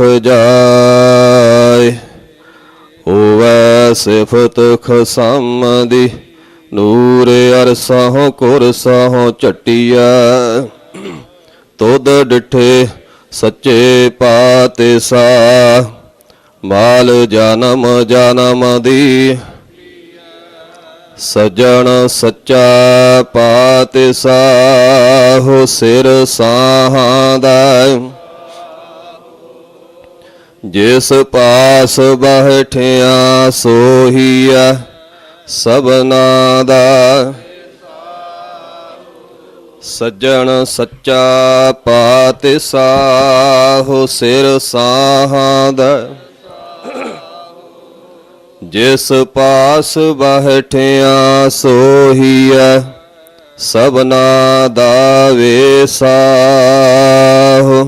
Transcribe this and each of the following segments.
ਜਾਏ, ਹੋਵੈ ਸਿਫਤ ਖਸਮ ਦੀ ਨੂਰ ਅਰਸਹੁ ਕੁਰਸਹੁ ਝਟਿਆ ਤੁਧ ਡਿਠੇ ਸੱਚੇ ਪਾਤੇ ਸਾ ਮਾਲ ਜਨਮ ਜਨਮ ਦੀ। ਸਜਣ ਸੱਚਾ ਪਾਤੇ ਸਾਹੋ ਸਿਰ ਸਾਹਾਂ ਦਾ। ਜਿਸ ਪਾਸ ਬਹਿਠਿਆ ਸੋਹੀਆ ਸਭਨਾ ਦਾ ਸੱਜਣ ਸੱਚਾ ਪਾਤਿ ਸਾਹੋ ਸਿਰ ਸਾਹਾਂ ਦਾ। ਜਿਸ ਪਾਸ ਬਹਿਠਿਆ ਸੋਹੀਆ ਸਭਨਾ ਦਾ ਵੇਸਾਹੋ।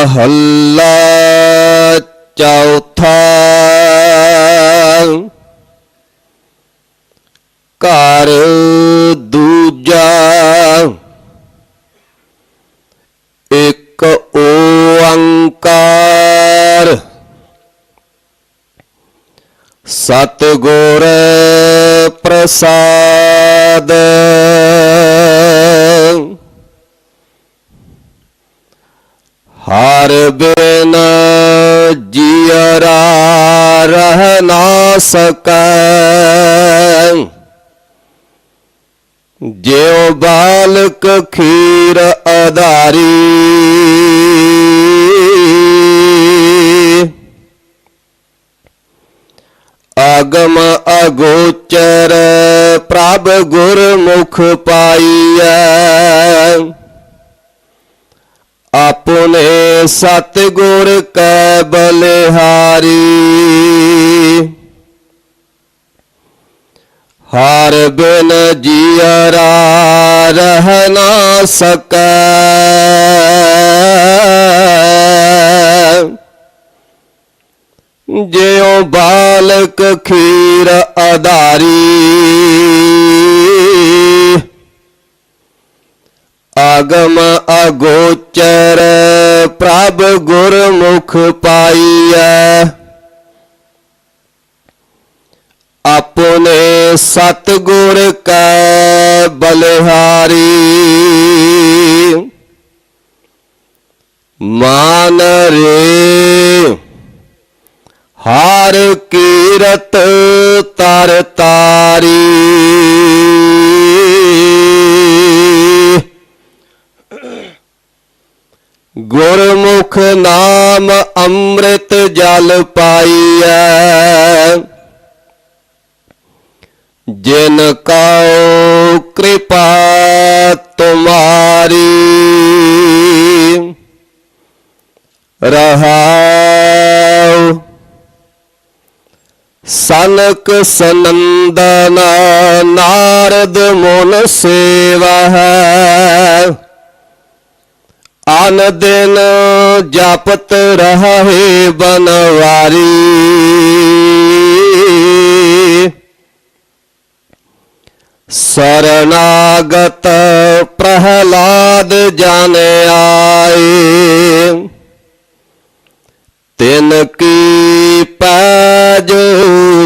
ਮਹੱਲਾ ਚੌਥਾ। ਘਰ ਦੂਜਾ। ਇੱਕ ਓੰਕਾਰ ਸਤਿਗੁਰ ਪ੍ਰਸਾਦ। ਹਰ ਬਿਨ ਜੀਅਰਾ ਰਹਿ ਨਾ ਸਕੈ। ਜਿਉ ਬਾਲਕ ਖੀਰ ਅਧਾਰੀ। ਆਗਮ ਅਗੋਚਰ ਪ੍ਰਭ ਗੁਰਮੁਖ ਪਾਈਐ। ਆਪਣੇ ਸਤਿਗੁਰ ਕੈ ਬਲਿਹਾਰੀ। ਹਰ ਬਿਨ ਜੀਅਰਾ ਰਹਿ ਨਾ ਸਕੈ। ਜਿਉ ਬਾਲਕ ਖੀਰ ਅਧਾਰੀ। ਆਗਮ ਅਗੋਚਰ ਪ੍ਰਭ ਗੁਰਮੁਖ ਪਾਈਐ। ਆਪਣੇ ਸਤਿਗੁਰ ਕੈ ਬਲਿਹਾਰੀ। ਮਾਨ ਰੇ ਨਾਮ ਅੰਮ੍ਰਿਤ ਜਲ ਪਾਈਐ। ਜਿਨ ਕਉ ਕਿਰਪਾ ਤੁਮਾਰੀ, ਰਹਾਉ ਸਨਕ ਸਨੰਦਨ ਨਾਰਦ ਮੁਨ ਸੇਵਾ ਹੈ ਅਨ ਦਿਨ ਜਪਤ ਰਹੇ ਬਨਵਾਰੀ। ਸਰਨਾਗਤ ਪ੍ਰਹਲਾਦ ਜਨ ਆਏ। ਤਿਨ ਕੀ ਪੈਜ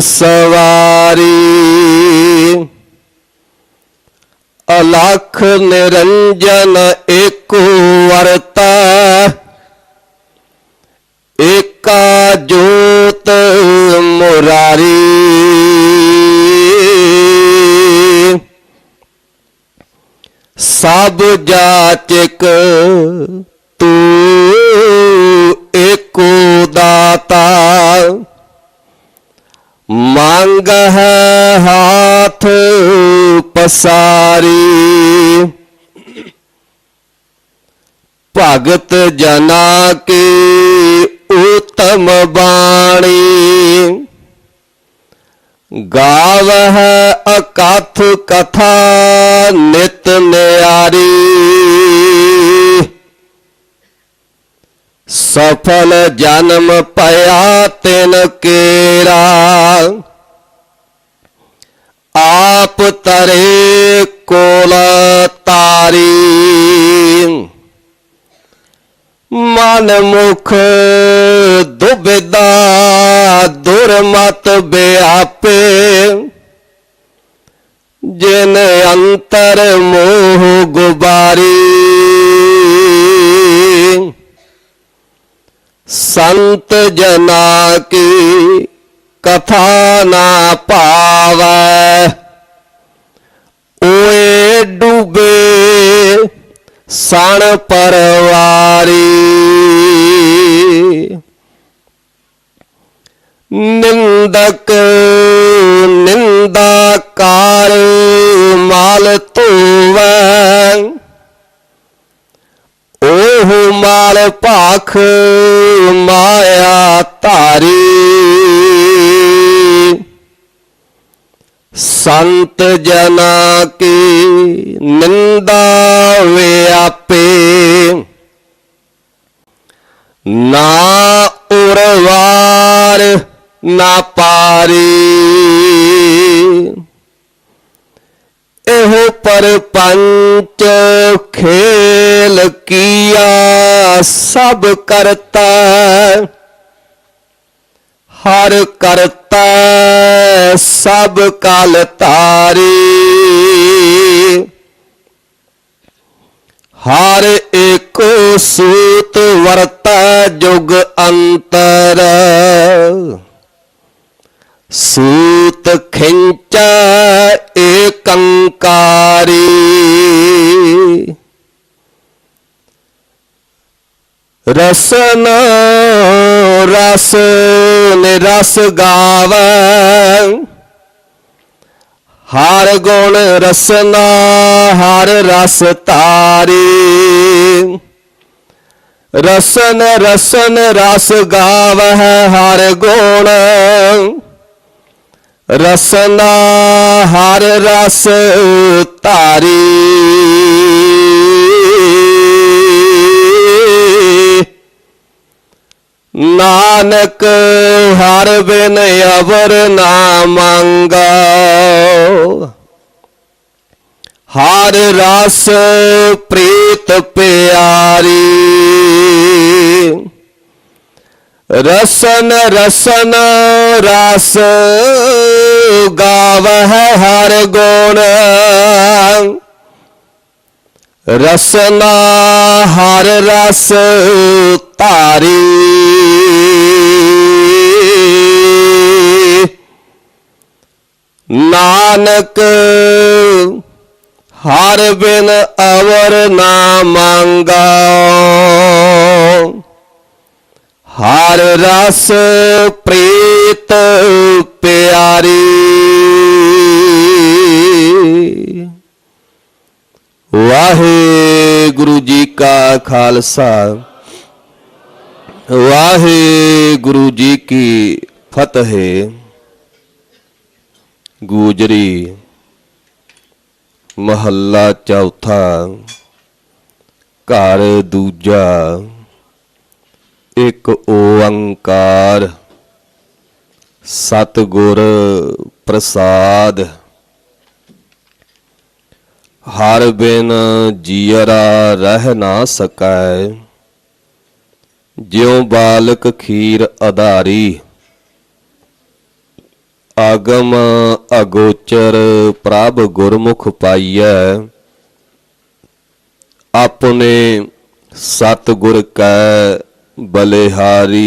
ਸਵਾਰੀ। ਅਲਖ ਨਿਰੰਜਨ ਏਕੋ ਵਰਤਾ ਏਕਾ ਜੋਤ ਮੁਰਾਰੀ। ਸਭ ਜਾਚਕ ਤੂੰ ਏਕੋ ਦਾਤਾ। ਮੰਗ ਹੈ ਹਾਥ ਪਸਾਰੀ। ਭਗਤ ਜਨਾ ਕੀ ਉਤਮ ਬਾਣੀ। ਗਾਵਹਿ ਅਕਥ ਕਥਾ ਨਿਤ ਨਿਆਰੀ। ਸਫਲ ਜਨਮ ਭਇਆ ਤਿਨ ਕੇਰਾ। ਆਪ ਤਰੇ ਮਨ ਮੁਖ ਦੁਬਿਦਾ ਦੁਰਮਤ ਬਿਆਪੇ। ਜਿਨ ਅੰਤਰ ਮੋਹ ਗੁਬਾਰੀ। ਸੰਤ ਜਨਾ ਕੀ ਕਥਾ ਨਾ ਪਾਵੈ। ਓਏ ਡੂਬੇ ਸਣ ਪਰਵਾਰੀ। ਨਿੰਦਕ ਨਿੰਦਾ ਕਾਰ ਮਾਲ ਧੋਵੈ। ਉਹ ਮਾਲ ਭਾਖ ਮਾਇਆ ਧਾਰੀ। ਸੰਤ ਜਨਾ ਕੀ ਨਿੰਦਾ ਵਿਆਪੇ ਨਾ ਉਰਵਾਰ ਨਾ ਪਾਰੀ। ਇਹੋ ਪਰਪੰਚ ਖੇਲ ਕੀਆ ਸਭ ਕਰਤਾ। ਹਰ ਕਰਤਾ ਸਭ ਕਲ ਤਾਰੀ। ਹਰ ਏਕੋ ਸੂਤ ਵਰਤਾ ਜੁਗ ਅੰਤਰ। ਸੂਤ ਖਿੰਚਾ ਏਕੰਕਾਰੀ। ਰਸਨ ਰਸ ਨਿਰਸ ਗਾਵੈ। ਹਰ ਗੁਣ ਰਸਨਾ ਹਰ ਰਸ ਤਾਰੀ ਰਸਨ ਰਸਨ ਰਸ ਗਾਵਹਿ ਹਰ ਗੁਣ। ਰਸਨਾ ਹਰ ਰਸ ਧਾਰੀ ਨਾਨਕ ਹਰ ਬਿਨ ਅਵਰ ਨਾ ਮੰਗੋ। ਹਰ ਰਸ ਪ੍ਰੀਤ ਪਿਆਰੀ। ਰਸਨ ਰਸਨ ਰਸ ਗਾਵਹਿ ਹਰ ਗੁਣ। ਰਸਨਾ ਹਰ ਰਸ ਧਾਰੀ। ਨਾਨਕ ਹਰ ਬਿਨ ਅਵਰ ਨਾ ਮੰਗੋ ਹਰ ਰਸ ਪ੍ਰੀਤ ਪਿਆਰੀ। ਵਾਹਿਗੁਰੂ ਜੀ ਕਾ ਖਾਲਸਾ। ਵਾਹਿਗੁਰੂ ਜੀ ਕੀ ਫਤਿਹ। ਗੂਜਰੀ ਮਹੱਲਾ ਚੌਥਾ, ਘਰ ਦੂਜਾ, ਇੱਕ ਓੰਕਾਰ। ਸਤਿਗੁਰ ਪ੍ਰਸਾਦ। ਹਰ ਬਿਨ ਜੀਅਰਾ ਰਹਿ ਨਾ ਸਕੈ। ਜਿਉ ਬਾਲਕ ਖੀਰ ਆਧਾਰੀ ਆਗਮ ਅਗੋਚਰ ਪ੍ਰਭ ਗੁਰਮੁਖ ਪਾਈਐ। ਆਪਣੇ ਸਤਿਗੁਰ ਕੈ ਬਲਿਹਾਰੀ।